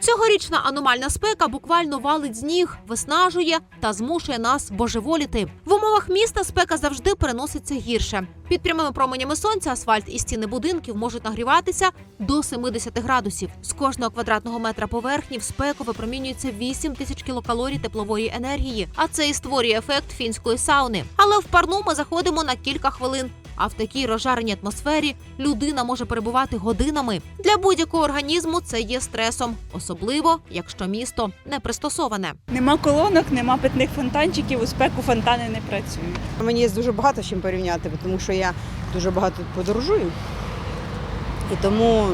Цьогорічна аномальна спека буквально валить з ніг, виснажує та змушує нас божеволіти. В умовах міста спека завжди переноситься гірше. Під прямими променями сонця асфальт і стіни будинків можуть нагріватися до 70 градусів. З кожного квадратного метра поверхні в спеку випромінюється 8 тисяч кілокалорій теплової енергії, а це і створює ефект фінської сауни. Але в парну ми заходимо на кілька хвилин. А в такій розжареній атмосфері людина може перебувати годинами. Для будь-якого організму це є стресом, особливо якщо місто не пристосоване. Нема колонок, нема питних фонтанчиків, у спеку фонтани не працюють. Мені є дуже багато з чим порівняти, тому що я дуже багато подорожую. І тому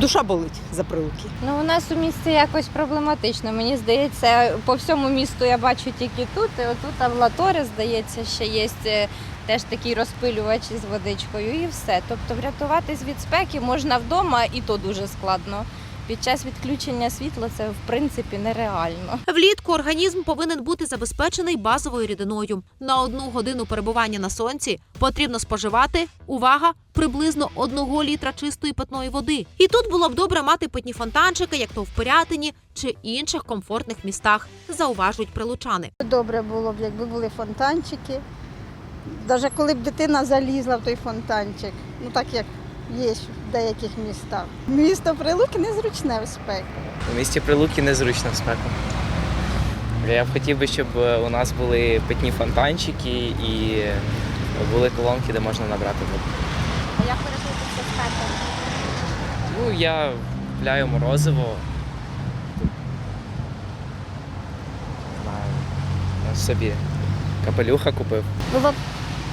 душа болить за прилуки. Ну, у нас у місті якось проблематично. Мені здається, по всьому місту я бачу тільки тут. І отут в здається, ще є е, теж такий розпилювач із водичкою і все. Тобто врятуватись від спеки можна вдома, і то дуже складно. Під час відключення світла це в принципі нереально. Влітку організм повинен бути забезпечений базовою рідиною. На одну годину перебування на сонці потрібно споживати увага приблизно одного літра чистої питної води. І тут було б добре мати питні фонтанчики, як то в Пирятині чи інших комфортних містах, зауважують прилучани. Добре було б, якби були фонтанчики. Навіть коли б дитина залізла в той фонтанчик, ну так як є в деяких містах. Місто Прилуки незручне в спеку. У місті Прилуки незручно в спеку. Я б хотів би, щоб е, у нас були питні фонтанчики і були колонки, де можна набрати воду. А як вирішується спеку? Ну, я купляю морозиво. Знаю, ну, собі капелюха купив.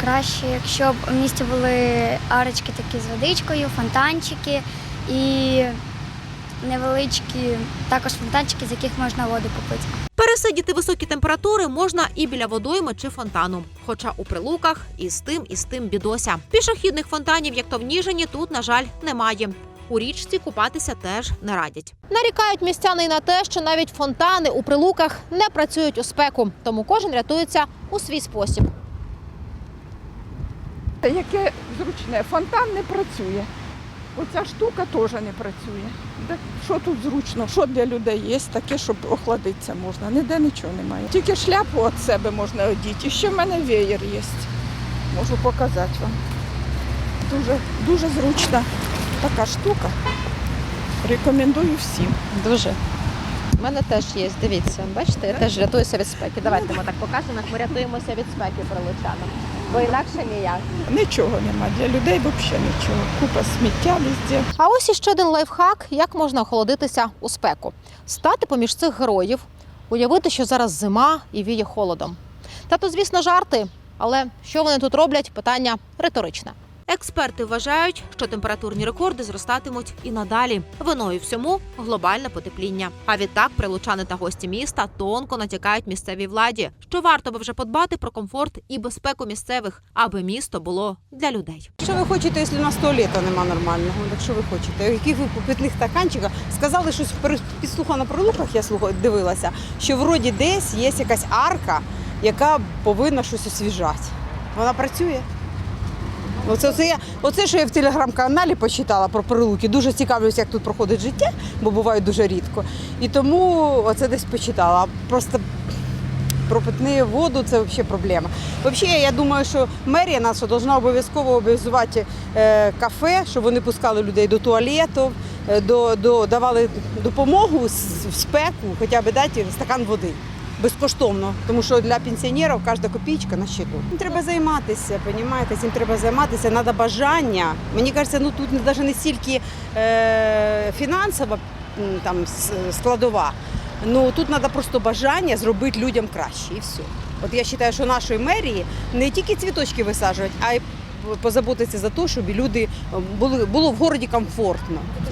Краще, якщо б у місті були арочки такі з водичкою, фонтанчики і невеличкі також фонтанчики, з яких можна воду купити. Пересидіти високі температури можна і біля водойми чи фонтану. Хоча у прилуках і з тим, і з тим бідося. Пішохідних фонтанів, як то в Ніжині, тут, на жаль, немає. У річці купатися теж не радять. Нарікають містяни й на те, що навіть фонтани у прилуках не працюють у спеку, тому кожен рятується у свій спосіб. Яке зручне, фонтан не працює. Оця штука теж не працює. Що тут зручно? Що для людей є таке, щоб охладитися можна? Ніде нічого немає. Тільки шляпу від себе можна одіти. І ще в мене веєр є. Можу показати вам. Дуже, дуже зручна така штука. Рекомендую всім. Дуже. У мене теж є, дивіться, бачите, я теж рятуюся від спеки. Давайте ми так покажемо, як ми рятуємося від спеки прилучанам. Бо інакше ніяк. Нічого нема. Для людей взагалі нічого. Купа сміття везде. А ось іще один лайфхак, як можна охолодитися у спеку. Стати поміж цих героїв, уявити, що зараз зима і віє холодом. Та то, звісно, жарти. Але що вони тут роблять? Питання риторичне. Експерти вважають, що температурні рекорди зростатимуть і надалі. Виною всьому глобальне потепління. А відтак прилучани та гості міста тонко натякають місцевій владі, що варто би вже подбати про комфорт і безпеку місцевих, аби місто було для людей. Що ви хочете, якщо у нас туалета нема нормального? Так що ви хочете? Які ви по питних стаканчиках? Сказали, що підслухано на прилуках, я слухаю, дивилася, що вроді десь є якась арка, яка повинна щось освіжати. Вона працює. Оце, оце, я, оце, що я в телеграм-каналі почитала про прилуки. Дуже цікавлюся, як тут проходить життя, бо буває дуже рідко. І тому оце десь почитала. Просто про питну воду це взагалі проблема. Взагалі, я думаю, що мерія наша повинна обов'язково обов'язувати е, кафе, щоб вони пускали людей до туалету, е, до, до, давали допомогу в спеку, хоча б дати стакан води. Безкоштовно, тому що для пенсіонерів кожна копійка на щиту. Треба займатися, розумієте, цим треба займатися, треба бажання. Мені кажеться, ну тут навіть не стільки е, фінансова там, складова, ну тут треба просто бажання зробити людям краще і все. От я вважаю, що нашої мерії не тільки цвіточки висаджувати, а й позаботитися за те, щоб люди були, було в городі комфортно.